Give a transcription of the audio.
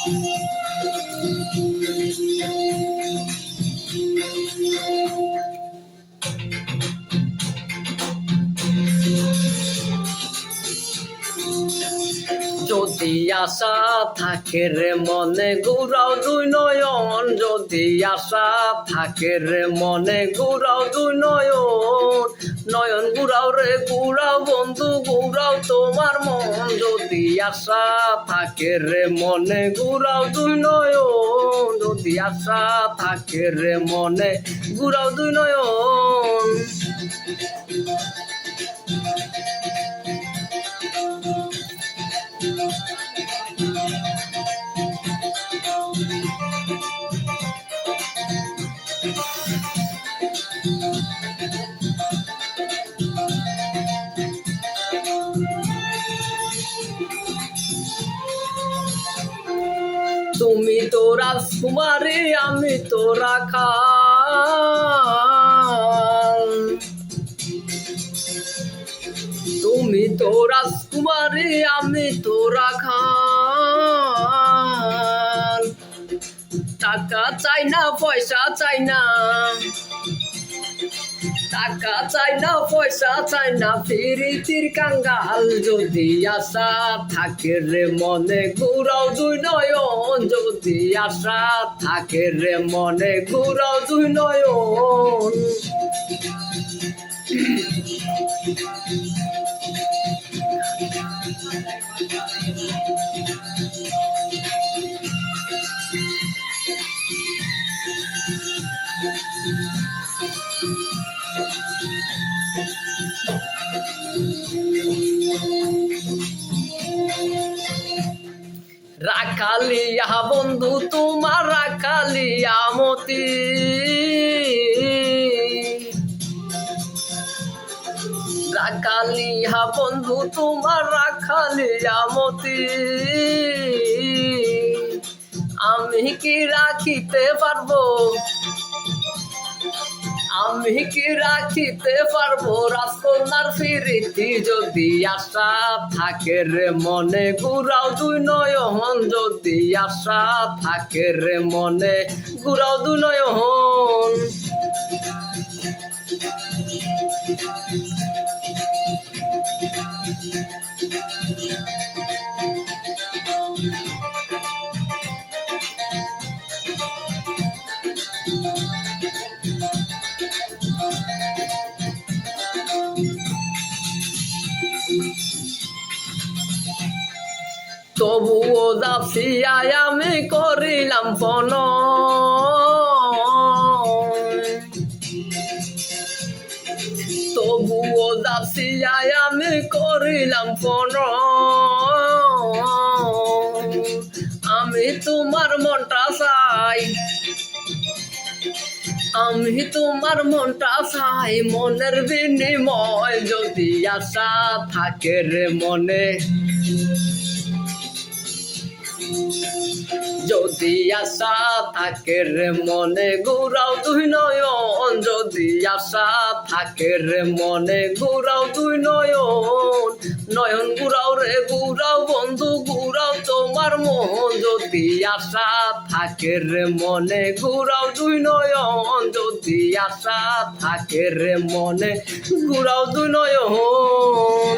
যদি আশা থাকে রে মনে গুরাও দুই নয়ন। যদি আশা থাকে রে মনে গুরাও দুই নয়ন। নয়ন গুরাও রে গুরাও বন্ধু গুরাও তোমার মন। আশা থাকে রে মনে, গুড়াও দুই নয়ন। যদি আশা থাকে রে মনে, গুড়াও দুই নয়ন। তুমি তো রাজকুমারী আমি তো রাখাল তুমি তো রাজকুমারী আমি তো রাখাল টাকা চাই না, পয়সা চাই না। টাকা চাই না, পয়সা চাই না ফিরিতির কাঙ্গাল যদি আশা থাকে রে মনে, ঘুরাও দুই নয়ন যদি আশা থাকে রে মনে, ঘুরাও দুই নয়ন। রাখালিয়া বন্ধু তোমার রাখালিয়া মতি রাখালিয়া বন্ধু তোমার রাখালিয়া মতি আমি কি রাখিতে পারব? আমি কি রাখিতে পারব? রাজকন্যার ফিরিতি যদি আশা থাকে রে মনে ঘুরাও দুই নয়ন যদি আশা থাকে রে মনে ঘুরাও দুই নয়ন। তবুও দাসিয়ায় আমি করিলাম পন তবুও দাসিয়ায় আমি করিলাম পন আমি তোমার মনটা চাই। আমি তোমার মনটা চাই। মনের বিনিময় যদি আশা থাকে রে মনে। যদি আশা থাকে রে মনে ঘুরাও তুই নয়ন, যদি আশা থাকে রে মনে ঘুরাও তুই নয়ন নয়ন ঘুরাও রে ঘুরাও বন্ধু ঘুরাও তোমার মন। যদি আশা থাকে রে মনে ঘুরাও তুই নয়ন, যদি আশা থাকে রে মনে ঘুরাও তুই নয়ন।